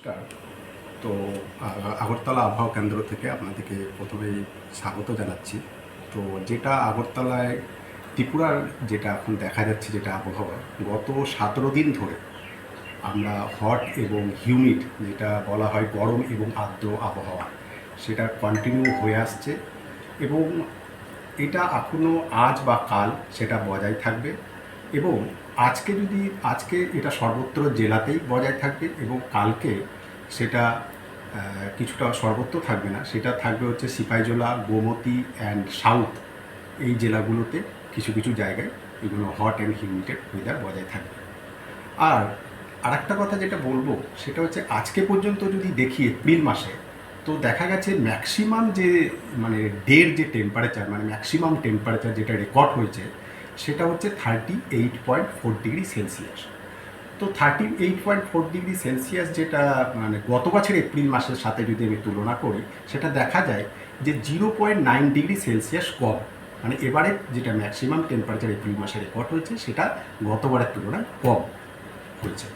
নমস্কার। তো আগরতলা আবহাওয়া কেন্দ্র থেকে আপনাদেরকে প্রথমেই স্বাগত জানাচ্ছি। তো, যেটা আগরতলায়, ত্রিপুরার যেটা এখন দেখা যাচ্ছে যেটা আবহাওয়া, গত সতেরো দিন ধরে আমরা হট এবং হিউমিড, যেটা বলা হয় গরম এবং আর্দ্র আবহাওয়া, সেটা কন্টিনিউ হয়ে আসছে এবং এটা এখনও আজ বা কাল সেটা বজায় থাকবে। এবং আজকে যদি, আজকে এটা সর্বত্র জেলাতেই বজায় থাকবে এবং কালকে সেটা কিছুটা সর্বত্র থাকবে না, সেটা থাকবে হচ্ছে সিপাহীজলা গোমতী অ্যান্ড সাউথ এই জেলাগুলোতে কিছু কিছু জায়গায় এগুলো হট অ্যান্ড হিউমিটেড ওয়েদার বজায় থাকবে। আর আরেকটা কথা যেটা বলব, সেটা হচ্ছে আজকে পর্যন্ত যদি দেখি এপ্রিল মাসে, তো দেখা গেছে ম্যাক্সিমাম যে মানে ডের যে টেম্পারেচার মানে ম্যাক্সিমাম টেম্পারেচার যেটা রেকর্ড হয়েছে সেটা হচ্ছে thirty eight point four degree Celsius তো thirty eight point four degree Celsius যেটা মানে গত বছর এপ্রিল মাসের সাথে যদি আমি তুলনা করি, সেটা দেখা যায় যে zero point nine degree Celsius কম। মানে এবারে যেটা ম্যাক্সিমাম টেম্পারেচার এপ্রিল মাসে রেকর্ড হয়েছে, সেটা গতবারের তুলনায় কম হয়েছে।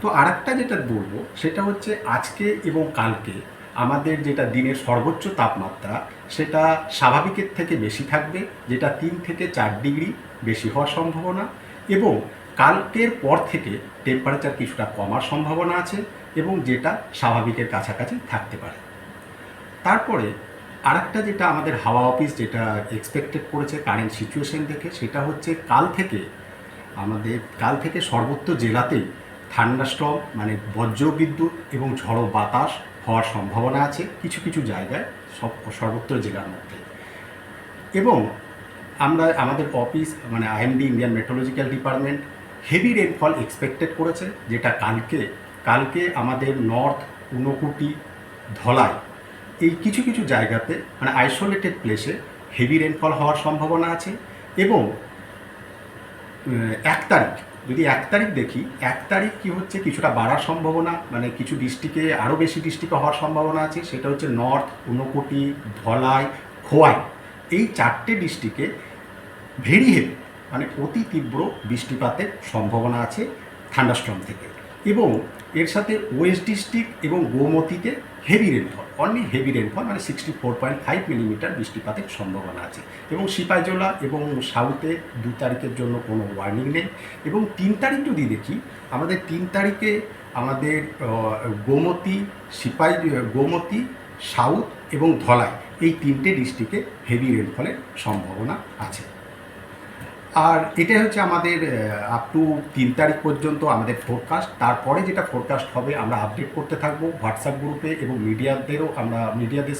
তো আরেকটা যেটা বলব, সেটা হচ্ছে আজকে এবং কালকে আমাদের যেটা দিনের সর্বোচ্চ তাপমাত্রা, সেটা স্বাভাবিকের থেকে বেশি থাকবে, যেটা তিন থেকে চার ডিগ্রি বেশি হওয়ার সম্ভাবনা এবং কালকের পর থেকে টেম্পারেচার কিছুটা কমার সম্ভাবনা আছে এবং যেটা স্বাভাবিকের কাছাকাছি থাকতে পারে। তারপরে আরেকটা যেটা আমাদের হাওয়া অফিস যেটা এক্সপেক্টেড করেছে কারেন্ট সিচুয়েশন দেখে, সেটা হচ্ছে কাল থেকে আমাদের, কাল থেকে সর্বত্র জেলাতেই থান্ডাস্ট্রম মানে বজ্রবিদ্যুৎ এবং ঝড়ো বাতাস হওয়ার সম্ভাবনা আছে কিছু কিছু জায়গায়, সব সর্বত্র জেলার মধ্যে। এবং আমরা, আমাদের অফিস মানে IMD Indian meteorological department heavy rainfall expected করেছে, যেটা কালকে কালকে আমাদের নর্থ ঊনকুটি ধলাই, এই কিছু কিছু জায়গাতে মানে আইসোলেটেড প্লেসে হেভি রেনফল হওয়ার সম্ভাবনা আছে এবং এক তারিখ। যদি এক তারিখ দেখি, এক তারিখ কি হচ্ছে কিছুটা বাড়ার সম্ভাবনা মানে কিছু ডিস্ট্রিক্টে আরও বেশি ডিস্ট্রিক্টে হওয়ার সম্ভাবনা আছে, সেটা হচ্ছে নর্থ, ঊনকোটি, ধলাই, খোয়াই। এই চারটে ডিস্ট্রিক্টে ভেরি হেভি মানে অতি তীব্র বৃষ্টিপাতের সম্ভাবনা আছে থান্ডাস্ট্রম থেকে। এবং এর সাথে ওয়েস্ট ডিস্ট্রিক্ট এবং গোমতীতে heavy rainfall only heavy rainfall মানে sixty four point five millimetre বৃষ্টিপাতের সম্ভাবনা আছে। এবং সিপাইজোলা এবং সাউথে দু তারিখের জন্য কোনো ওয়ার্নিং নেই। এবং তিন তারিখ যদি দেখি, আমাদের তিন তারিখে আমাদের গোমতী সিপাহী গোমতী সাউথ এবং ধলাই এই তিনটে ডিস্ট্রিক্টে হেভি রেনফলের সম্ভাবনা আছে। আর এটাই হচ্ছে আমাদের আপ টু তিন তারিখ পর্যন্ত আমাদের ফোরকাস্ট তারপরে যেটা ফোরকাস্ট হবে, আমরা আপডেট করতে থাকব হোয়াটসঅ্যাপ গ্রুপে এবং মিডিয়াদেরও আমরা মিডিয়াদের